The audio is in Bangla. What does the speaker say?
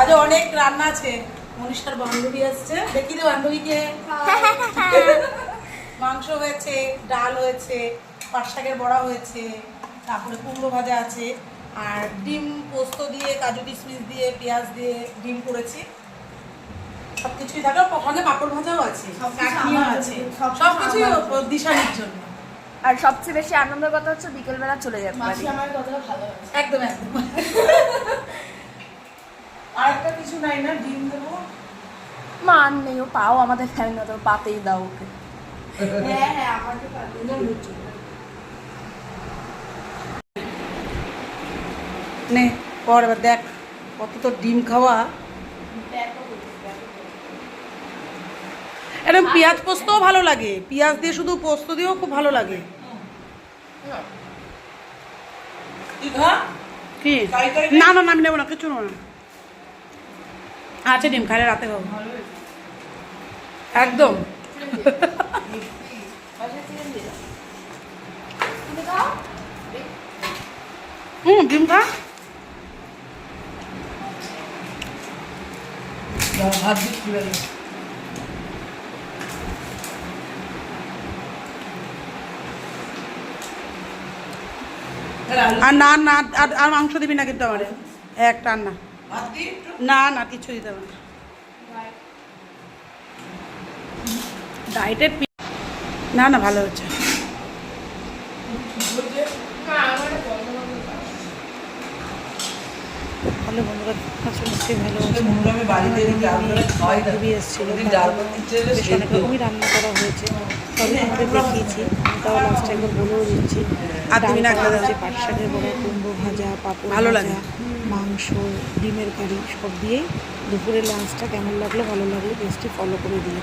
আজ অনেক রান্না আছে। মনীষার বান্ধবী আসছে। দেখি রে বান্ধবীকে। মাংস হয়েছে ডাল হয়েছে পাট শাকের বড়া হয়েছে তারপরে কুমড়ো ভাজা আছে আর ডিম পোস্ত দিয়ে কাজু কিশমিশ দিয়ে পেঁয়াজ দিয়ে ডিম করেছি। সব কিছুই থাকে ওখানে পাঁপড় ভাজাও আছে। সবকিছু আছে। সব কিছুই। দিশানির জন্য। আর সবচেয়ে বেশি আনন্দের কথা হচ্ছে বিকেলবেলা চলে ভালো একদম একদম। কিছু নাই না ডিম দেবো। মা আর নেই ও পাও আমাদের ফ্যামিলি তো পাতেই দাও ওকে। হ্যাঁ হ্যাঁ আমাকে নে পর এবার দেখ কত তো ডিম খাওয়া। এরকম পেঁয়াজ পোস্তও ভালো লাগে। পেঁয়াজ দিয়ে শুধু পোস্ত দিয়েও খুব ভালো লাগে। কি? না না না আমি নেব না কিছু নেব না। আছে ডিম, খাইলে রাতে খাব। একদম। হুম, ডিম খা। আর না না, আর মাংস দিবি না কিন্তু আমার। একটা আর না। না না কিছু দিতে হবে না। ডায়েটের না না ভালো হচ্ছে ভালো বন্ধুরা সে ভালো এসেছিল। বেশ অনেক রকমই রান্না করা হয়েছে। আমাদের দেখিয়েছি তাও লাস্টে একবার বলেও দিচ্ছি। না ডাল করা। পাট শাকের বড়া কুমড়ো ভাজা পাঁপড় ভালো লাগে। মাংস ডিমের কারি সব দিয়েই দুপুরের লাঞ্চটা কেমন লাগল ভালো লাগল পেজটি ফলো করে দিও।